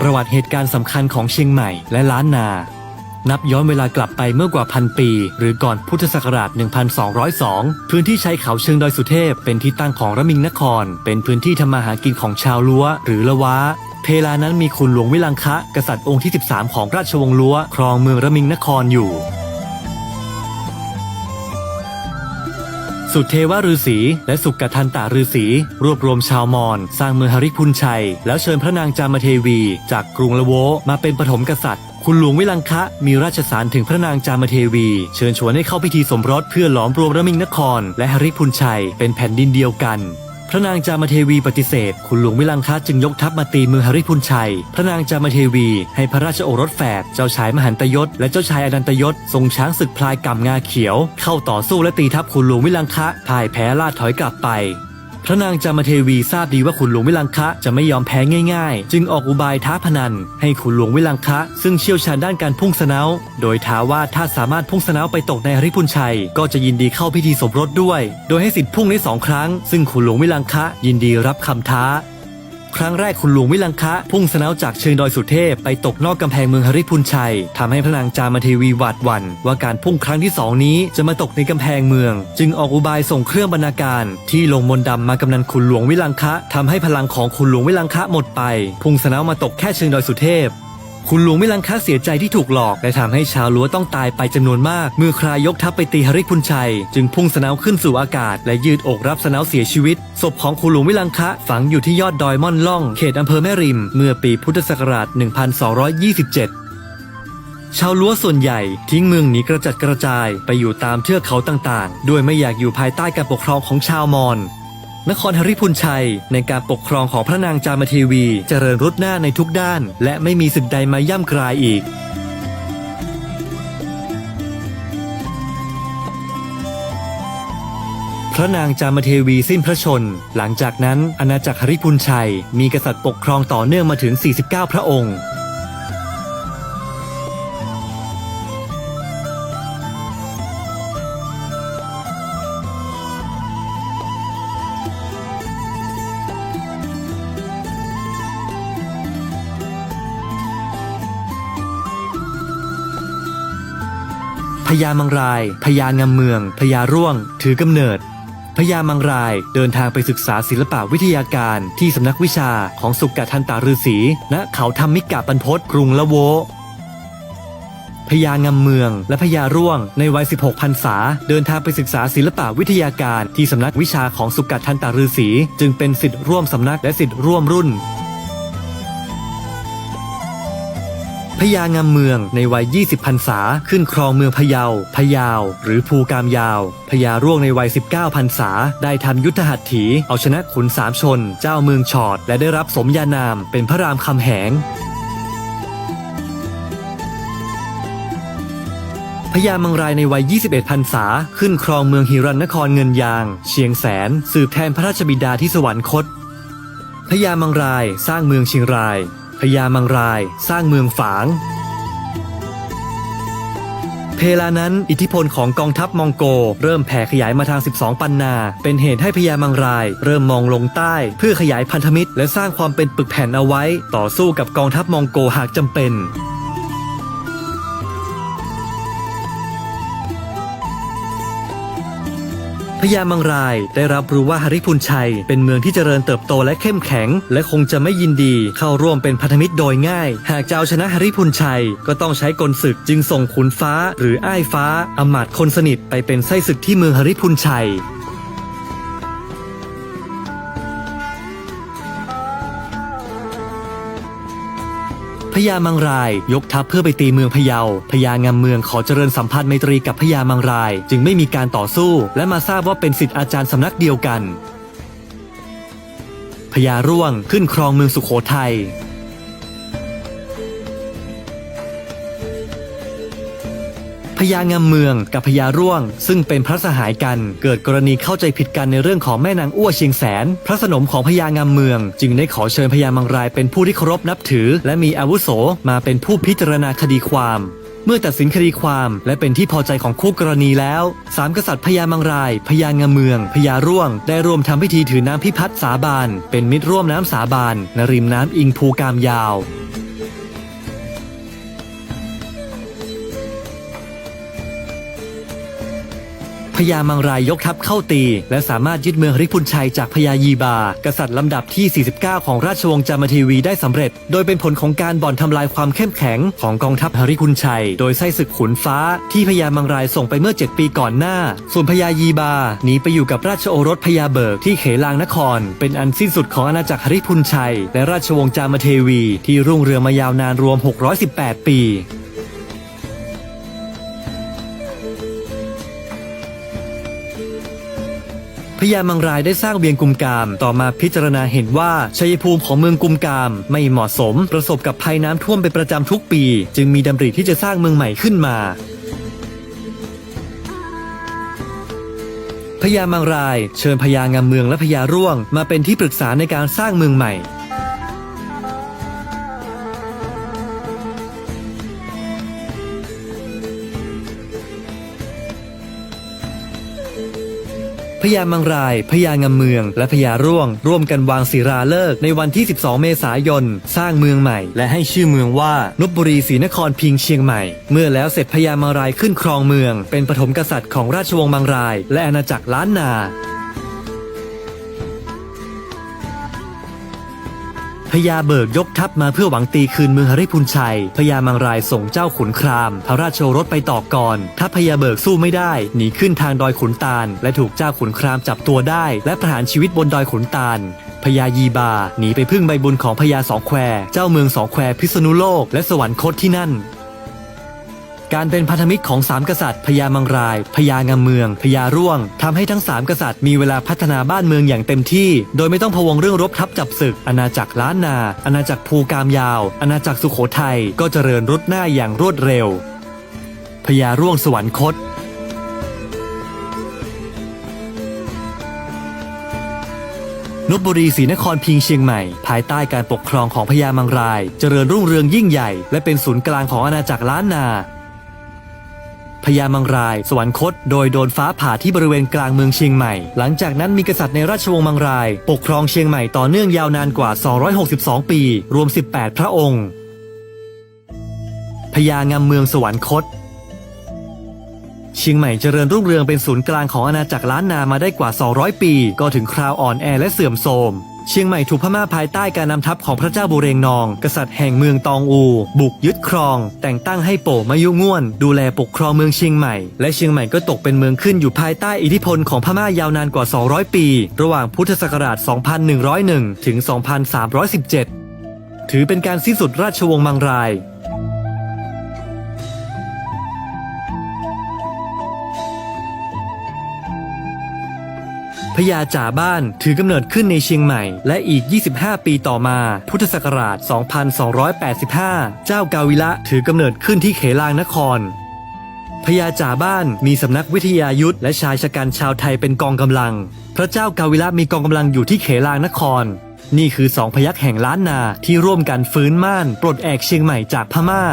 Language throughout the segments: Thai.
ประวัติเหตุการณ์สำคัญของเชียงใหม่และล้านนา นับย้อนเวลากลับไปเมื่อกว่าพันปี หรือก่อนพุทธศักราช 1202 พื้นที่ชายเขาเชิงดอยสุเทพ เป็นที่ตั้งของระมิงนคร เป็นพื้นที่ทำมาหากินของชาวลัวหรือละวะเพลานั้นมีคุณหลวงวิลังคะ กษัตริย์องค์ที่ 13 ของราชวงศ์ลัวครองเมืองระมิงนครอยู่ สุเทวฤาษีและสุกทันตาฤาษีรวบรวมชาวมอญสร้างเมืองหริพุนชัย แล้วเชิญพระนางจามเทวี จากกรุงละโวมาเป็นปฐมกษัตริย์ คุณหลวงวิลังคะมีราชสารถึงพระนางจามเทวี เชิญชวนให้เข้าพิธีสมรสเพื่อหลอมรวมระมิงนคร และหริพุนชัยเป็นแผ่นดินเดียวกัน พระนางจามเทวีปฏิเสธ คุณหลวงวิลังคะจึงยกทัพมาตีเมืองหริพุนชัย พระนางจามเทวีให้พระราชโอรสแฝดเจ้าชายมหันตยศ และเจ้าชายอนันตยศทรงช้างศึกพลายกำงาเขียว เข้าต่อสู้และตีทัพคุณหลวงวิลังคะพ่ายแพ้ล่าถอยกลับไป พระนางจามเทวีทราบดีว่าขุนหลวงวิลังคะจะไม่ยอมแพ้ง่ายๆ จึงออกอุบายท้าพนัน ให้ขุนหลวงวิลังคะ ซึ่งเชี่ยวชาญด้านการพุ่งสนาโดยท้าว่าถ้าสามารถพุ่งสนาไปตกในหริพุนชัย ก็จะยินดีเข้าพิธีสมรสด้วย โดยให้สิทธิ์พุ่งได้สองครั้ง ซึ่งขุนหลวงวิลังคะยินดีรับคำท้า ครั้งแรกคุณหลวงวิลังคะ พุ่งสนาจากเชิงดอยสุเทพไปตกนอกกำแพงเมืองฮริพุนชัยทำให้พระนางจามเทวีหวาดหวั่นว่าการพุ่งครั้งที่สองนี้จะมาตกในกำแพงเมือง จึงออกอุบายส่งเครื่องบรรณาการ ที่ลงมนต์ดำมากำนันคุณหลวงวิลังคะทำให้พลังของคุณหลวงวิลังคะหมดไป พุ่งสนามาตกแค่เชิงดอยสุเทพ คุณหลวงวิลังคะเสียใจที่ถูกหลอก และทำให้ชาวลัวต้องตายไปจำนวนมาก เมื่อครายกทัพไปตีหริพุนชัย จึงพุ่งสนาขึ้นสู่อากาศ และยืดอกรับสนาเสียชีวิต ศพของคุณหลวงวิลังคะฝังอยู่ที่ยอดดอยม่อนล่อง เขตอำเภอแม่ริม เมื่อปีพุทธศักราช 1227ชาวลัวส่วนใหญ่ทิ้งเมืองหนีกระจัดกระจายไปอยู่ตามเทือกเขาต่างๆ ด้วยไม่อยากอยู่ภายใต้การปกครองของชาวมอญ นครหริพุนชัย ในการปกครองของพระนางจามเทวี เจริญรุดหน้าในทุกด้าน และไม่มีศึกใดมาย่ำกรายอีกพระนางจามเทวีสิ้นพระชน หลังจากนั้นอาณาจักรหริพุนชัย มีกษัตริย์ปกครองต่อเนื่องมาถึง 49 พระองค์ พญามังราย พญางามเมือง พญาร่วง ถือกำเนิด พญามังรายเดินทางไปศึกษาศิลปะวิทยาการที่สำนักวิชาของสุกทันตาฤาษีณเขาธรรมิกะปันพศกรุงละโวพญางามเมืองและพญาร่วงในวัย 16พรรษา เดินทางไปศึกษาศิลปะวิทยาการที่สำนักวิชาของสุกัดทันตาฤาษีจึงเป็นสิทธิ์ร่วมสำนักและสิทธิ์ร่วมรุ่น พญางามเมืองในวัย 20 พรรษา ขึ้นครองเมืองพะเยา พะยาว หรือภูกามยาวพญาร่วงในวัย 19 พรรษา ได้ทำยุทธหัตถี เอาชนะขุนสามชน เจ้าเมืองชอด และได้รับสมญานามเป็นพระรามคำแหงพญามังรายในวัย 21 พรรษา ขึ้นครองเมืองหิรันนครเงินยาง เชียงแสน สืบแทนพระราชบิดาที่สวรรคตพญามังรายสร้างเมืองเชียงราย พญามังราย สร้างเมืองฝาง เพลานั้นอิทธิพลของกองทัพมองโก เริ่มแผ่ขยายมาทาง 12 ปันนา เป็นเหตุให้พญามังราย เริ่มมองลงใต้ เพื่อขยายพันธมิตร และสร้างความเป็นปึกแผ่นเอาไว้ ต่อสู้กับกองทัพมองโกหากจำเป็น พญามังรายได้รับรู้ว่าหริพุนชัย เป็นเมืองที่เจริญเติบโตและเข้มแข็ง และคงจะไม่ยินดีเข้าร่วมเป็นพันธมิตรโดยง่าย หากจะเอาชนะหริพุนชัย ก็ต้องใช้กลศึกจึงส่งขุนฟ้า หรืออ้ายฟ้าอมาตย์คนสนิทไปเป็นไส้ศึกที่เมืองหริพุนชัย ญามังราย ยกทัพเพื่อไปตีเมืองพะเยา พญางามเมืองขอเจริญสัมพันธ์ไมตรีกับพญามังราย จึงไม่มีการต่อสู้ และมาทราบว่าเป็นสิทธิอาจารย์สำนักเดียวกันพญาร่วงขึ้นครองเมืองสุขโขทัย พญางามเมืองกับพญาร่วง ซึ่งเป็นพระสหายกัน เกิดกรณีเข้าใจผิดกันในเรื่องของแม่นางอ้วเชียงแสน พระสนมของพญางามเมือง จึงได้ขอเชิญพญามังรายเป็นผู้ที่เคารพนับถือ และมีอาวุโสมาเป็นผู้พิจารณาคดีความเมื่อตัดสินคดีความและเป็นที่พอใจของคู่กรณีแล้วสามกษัตริย์พญามังรายพญางามเมืองพญาร่วง ได้ร่วมทำพิธีถือน้ำพิพัฒน์สาบานเป็นมิตรร่วมน้ำสาบานณริมน้ำอิงภูกามยาว ญามังรายยกทัพเข้าตี และสามารถยึดเมืองฮริพุนชัยจากพญายีบา กษัตริย์ลำดับที่ 49 ของราชวงศ์จามเทวีได้สำเร็จ โดยเป็นผลของการบ่อนทำลายความเข้มแข็งของกองทัพฮริพุนชัย โดยไส้ศึกขุนฟ้า ที่พญามังรายส่งไปเมื่อ 7 ปีก่อนหน้า ส่วนพญายีบาหนีไปอยู่กับราชโอรสพญาเบิกที่เขลางนคร เป็นอันสิ้นสุดของอาณาจักรฮริพุนชัย และราชวงศ์จามเทวี ที่รุ่งเรืองมายาวนานรวม 618 ปี พญามังรายได้สร้างเวียงกุมกาม ต่อมาพิจารณาเห็นว่าชัยภูมิของเมืองกุมกามไม่เหมาะสม ประสบกับภัยน้ำท่วมเป็นประจำทุกปี จึงมีดำริที่จะสร้างเมืองใหม่ขึ้นมาพญามังราย เชิญพญางามเมืองและพญาร่วง มาเป็นที่ปรึกษาในการสร้างเมืองใหม่ พญามังราย พญางาเมือง และพญาร่วง ร่วมกันวางศิราฤกษ์ในวันที่ 12 เมษายน สร้างเมืองใหม่ และให้ชื่อเมืองว่านบบุรีศรีนครพิงเชียงใหม่ เมื่อแล้วเสร็จพญามังรายขึ้นครองเมือง เป็นปฐมกษัตริย์ของราชวงศ์มังราย และอาณาจักรล้านนา พญาเบิกยกทัพมาเพื่อหวังตีคืนเมืองหริพุนชัยพญามังรายส่งเจ้าขุนครามพระราชโอรสไปต่อก่อนทัพพญาเบิกสู้ไม่ได้หนีขึ้นทางดอยขุนตาล และถูกเจ้าขุนครามจับตัวได้ และประหารชีวิตบนดอยขุนตาลพญายีบาหนีไปพึ่งใบบุญของพญาสองแคว เจ้าเมืองสองแควพิษณุโลกและสวรรคตที่นั่น การเป็นพันธมิตรของสามกษัตริย์พญามังรายพญางามเมืองพญาร่วงทำให้ทั้งสามกษัตริย์มีเวลาพัฒนาบ้านเมืองอย่างเต็มที่ โดยไม่ต้องพะวงเรื่องรบทัพจับศึก อาณาจักรล้านนา อาณาจักรภูกามยาว อาณาจักรสุโขทัยก็เจริญรุดหน้าอย่างรวดเร็วพญาร่วงสวรรคตนบบุรีศรีนครพิงเชียงใหม่ ภายใต้การปกครองของพญามังราย เจริญรุ่งเรืองยิ่งใหญ่ และเป็นศูนย์กลางของอาณาจักรล้านนา ญามังราย สวรรคต โดยโดนฟ้าผ่าที่บริเวณกลางเมืองเชียงใหม่ หลังจากนั้นมีกษัตริย์ในราชวงศ์มังราย ปกครองเชียงใหม่ต่อเนื่องยาวนานกว่า 262 ปี รวม 18 พระองค์พญางามเมืองสวรรคตเชียงใหม่เจริญรุ่งเรืองเป็นศูนย์กลางของอาณาจักรล้านนามาได้กว่า 200 ปี ก็ถึงคราวอ่อนแอและเสื่อมโทรมเชียงใหม่ถูกพม่าภายใต้การนำทัพของพระเจ้าบุเรงนอง กษัตริย์แห่งเมืองตองอู บุกยึดครอง แต่งตั้งให้โปมายุง่วน ดูแลปกครองเมืองเชียงใหม่ และเชียงใหม่ก็ตกเป็นเมืองขึ้นอยู่ภายใต้อิทธิพลของพม่ายาวนานกว่า 200 ปี ระหว่างพุทธศักราช 2101 ถึง 2317 ถือเป็นการสิ้นสุดราชวงศ์มังราย ญาจ่าบ้านถือกำเนิดขึ้นในเชียงใหม่ และอีก 25 ปีต่อมา พุทธศักราช 2285 เจ้ากาวิละถือกำเนิดขึ้นที่เขลางนครพญาจ่าบ้านมีสำนักวิทยายุทธและชายชะกันชาวไทยเป็นกองกำลัง พระเจ้ากาวิละมีกองกำลังอยู่ที่เขลางนคร นี่คือสองพยัคฆ์แห่งล้านนาที่ร่วมกันฟื้นม่าน ปลดแอกเชียงใหม่จากพม่า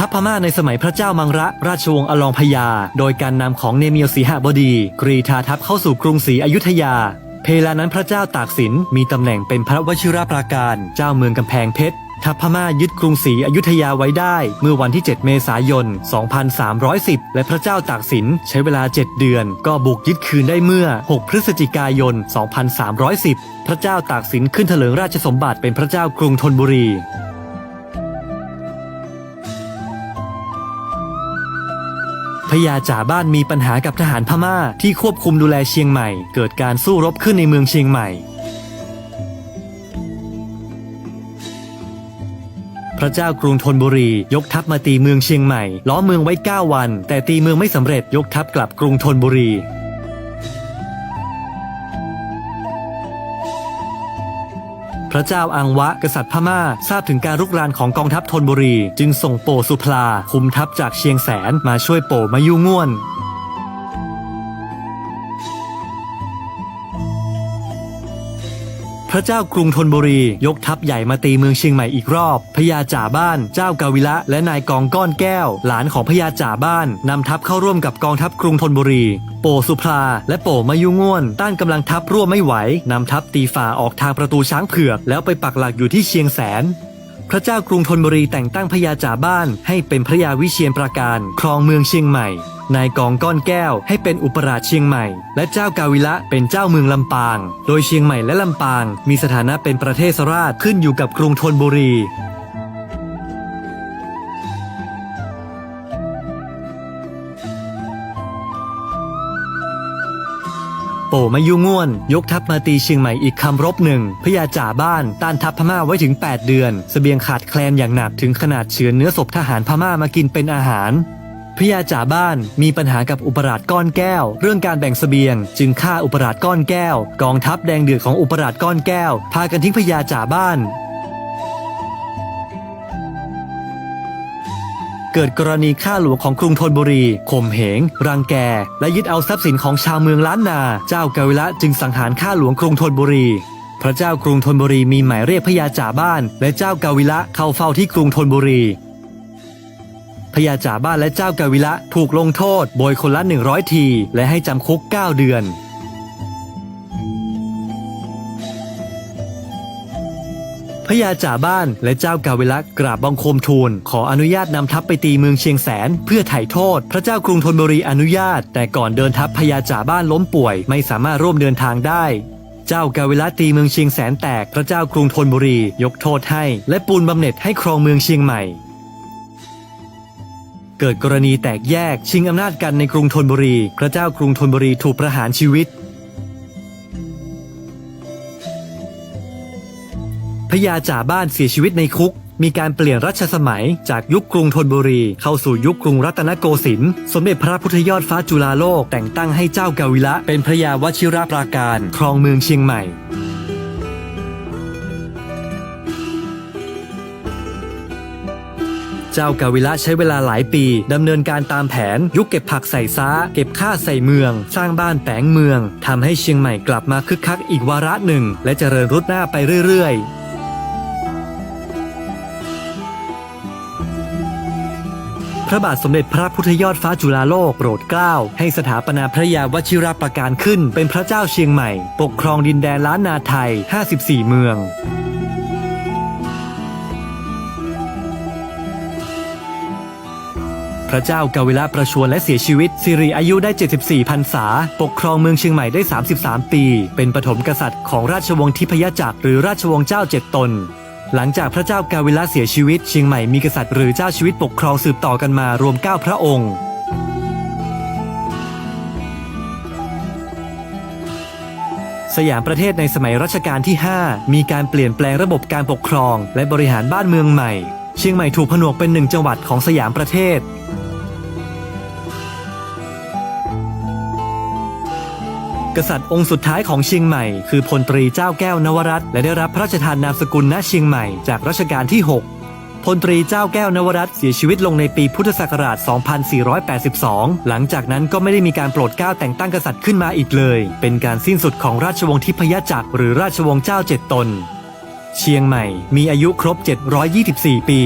ทัพพม่าในสมัยพระเจ้ามังระราชวงศ์อลองพญาโดยการนำของเนเมียวสีหบดี กรีธาทัพเข้าสู่กรุงศรีอยุธยา เพลานั้นพระเจ้าตากสินมีตำแหน่งเป็นพระวชิราปราการ เจ้าเมืองกำแพงเพชรทัพพม่ายึดกรุงศรีอยุธยาไว้ได้ เมื่อวันที่ 7 เมษายน 2310 และพระเจ้าตากสินใช้เวลา 7 เดือน ก็บุกยึดคืนได้เมื่อ 6 พฤศจิกายน 2310 พระเจ้าตากสินขึ้นเถลิงราชสมบัติเป็นพระเจ้ากรุงธนบุรี พญาจ่าบ้านมีปัญหากับทหารพม่าที่ควบคุมดูแลเชียงใหม่ เกิดการสู้รบขึ้นในเมืองเชียงใหม่ พระเจ้ากรุงธนบุรียกทัพมาตีเมืองเชียงใหม่ ล้อมเมืองไว้ 9 วัน แต่ตีเมืองไม่สำเร็จยกทัพกลับกรุงธนบุรี ระเจ้าอังวะ กษัตริย์พม่า ทราบถึงการรุกรานของกองทัพธนบุรี จึงส่งโปสุพลาคุมทัพจากเชียงแสนมาช่วยโปมายุง่วน ระเจ้ากรุงธนบุรี ยกทัพใหญ่มาตีเมืองเชียงใหม่อีกรอบพญาจ่าบ้าน เจ้ากาวิละและนายกองก้อนแก้ว หลานของพญาจ่าบ้านนำทัพเข้าร่วมกับกองทัพกรุงธนบุรี โปสุพราและโปมายุง่วน ต้านกำลังทัพร่วมไม่ไหวนำทัพตีฝ่าออกทางประตูช้างเผือก แล้วไปปักหลักอยู่ที่เชียงแสน พระเจ้ากรุงธนบุรีแต่งตั้งพญาจ่าบ้านให้เป็นพระยาวิเชียนปราการ ครองเมืองเชียงใหม่ นายกองก้อนแก้วให้เป็นอุปราชเชียงใหม่ และเจ้ากาวิละเป็นเจ้าเมืองลำปาง โดยเชียงใหม่และลำปาง มีสถานะเป็นประเทศราชขึ้นอยู่กับกรุงธนบุรี โป่มายุง่วน ยกทัพมาตีเชียงใหม่อีกคำรบหนึ่งพญาจ่าบ้าน ต้านทัพพม่าไว้ถึง 8 เดือนสเสบียงขาดแคลนอย่างหนักถึงขนาดเชื้อเนื้อศพทหารพม่ามากินเป็นอาหารพญาจ่าบ้านมีปัญหากับอุปราชก้อนแก้ว เรื่องการแบ่งเสบียง จึงฆ่าอุปราชก้อนแก้ว กองทัพแดงเดือดของอุปราชก้อนแก้ว พากันทิ้งพญาจ่าบ้าน เกิดกรณีฆ่าหลวงของกรุงธนบุรีข่มเหง รังแก และยึดเอาทรัพย์สินของชาวเมืองล้านนา เจ้ากาวิละจึงสังหารฆ่าหลวงกรุงธนบุรี พระเจ้ากรุงธนบุรีมีหมายเรียกพญาจ่าบ้าน และเจ้ากาวิละเข้าเฝ้าที่กรุงธนบุรีพญาจ่าบ้านและเจ้ากาวิละถูกลงโทษ โบยคนละ 100 ที และให้จำคุก 9 เดือน พญาจ่าบ้านและเจ้ากาเวลักกราบบังคมทูล ขออนุญาตนำทัพไปตีเมืองเชียงแสน เพื่อไถ่โทษ พระเจ้ากรุงธนบุรีอนุญาต แต่ก่อนเดินทัพพญาจ่าบ้านล้มป่วย ไม่สามารถร่วมเดินทางได้ เจ้ากาเวลัตีเมืองเชียงแสนแตกพระเจ้ากรุงธนบุรี ยกโทษให้ และปูนบำเหน็จให้ครองเมืองเชียงใหม่เกิดกรณีแตกแยกชิงอำนาจกันในกรุงธนบุรี พระเจ้ากรุงธนบุรีถูกประหารชีวิต พญาจ่าบ้านเสียชีวิตในคุก มีการเปลี่ยนรัชสมัยจากยุคกรุงธนบุรี เข้าสู่ยุคกรุงรัตนโกสินทร์สมเด็จพระพุทธยอดฟ้าจุฬาโลกแต่งตั้งให้เจ้ากาวิละ เป็นพระยาวชิรปราการ ครองเมืองเชียงใหม่เจ้ากาวิละใช้เวลาหลายปีดำเนินการตามแผน ยุคเก็บผักใส่ซ้า เก็บข้าใส่เมือง สร้างบ้านแปลงเมืองทำให้เชียงใหม่กลับมาคึกคักอีกวาระหนึ่ง และเจริญรุดหน้าไปเรื่อยๆ พระบาทสมเด็จพระพุทธยอดฟ้าจุฬาโลกโปรดเกล้าให้สถาปนาพระยาวชิรประการขึ้น เป็นพระเจ้าเชียงใหม่ ปกครองดินแดนล้านนาไทย 54 เมืองพระเจ้ากาวิละประชวรและเสียชีวิตสิริอายุได้ 74พรรษา ปกครองเมืองเชียงใหม่ได้ 33 ปี เป็นปฐมกษัตริย์ของราชวงศ์ทิพยจักรหรือราชวงศ์เจ้าเจ็ดตน หลังจากพระเจ้ากาวิลาเสียชีวิตเชียงใหม่มีกษัตริย์หรือเจ้าชีวิตปกครองสืบต่อกันมารวม 9 พระองค์ สยามประเทศในสมัยรัชกาลที่ 5 มีการเปลี่ยนแปลงระบบการปกครอง และบริหารบ้านเมืองใหม่ เชียงใหม่ถูกผนวกเป็นหนึ่งจังหวัดของสยามประเทศ กษัตริย์องค์สุดท้ายของเชียงใหม่คือพลตรีเจ้าแก้วนวรัตน์และได้รับพระราชทานนามสกุลณเชียงใหม่จากรัชกาลที่ 6 พลตรีเจ้าแก้วนวรัตน์เสียชีวิตลงในปีพุทธศักราช 2482 หลังจากนั้นก็ไม่ได้มีการโปรดเกล้าแต่งตั้งกษัตริย์ขึ้นมาอีกเลย เป็นการสิ้นสุดของราชวงศ์ทิพยจักรหรือราชวงศ์เจ้าเจ็ดตน เชียงใหม่มีอายุครบ 724 ปี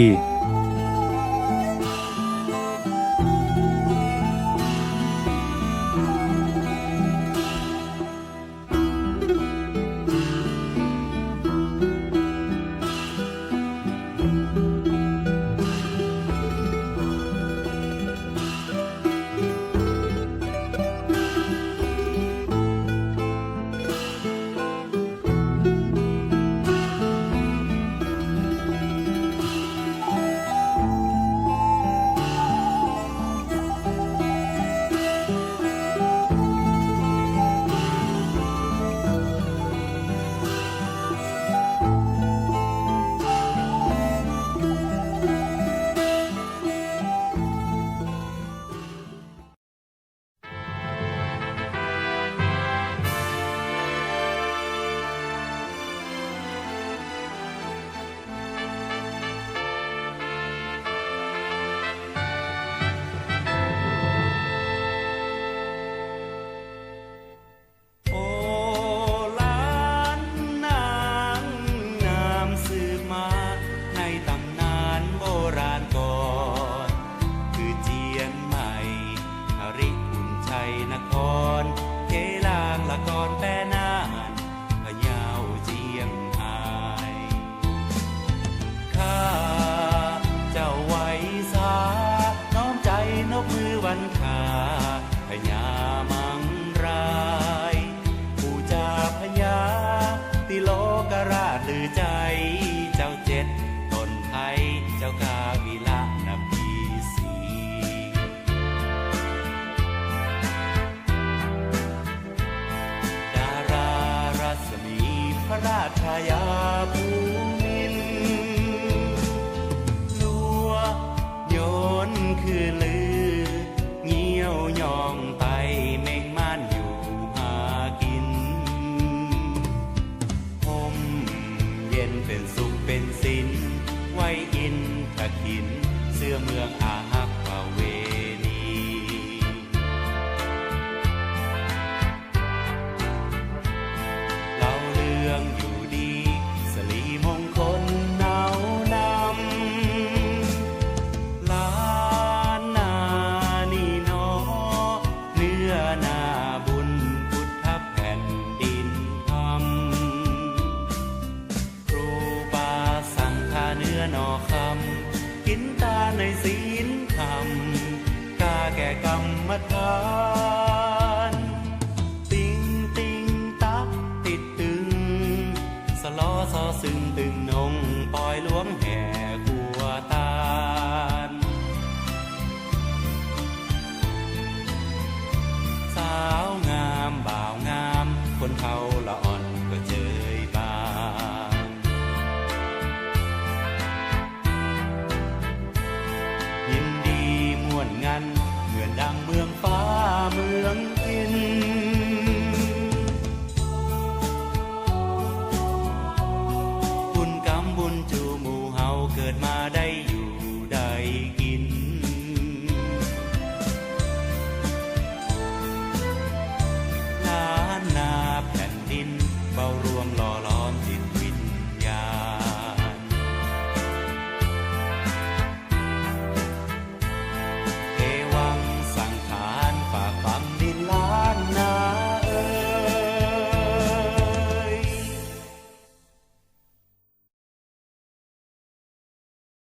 สลอซอซึ่งตึงนงปล่อยล้วงแห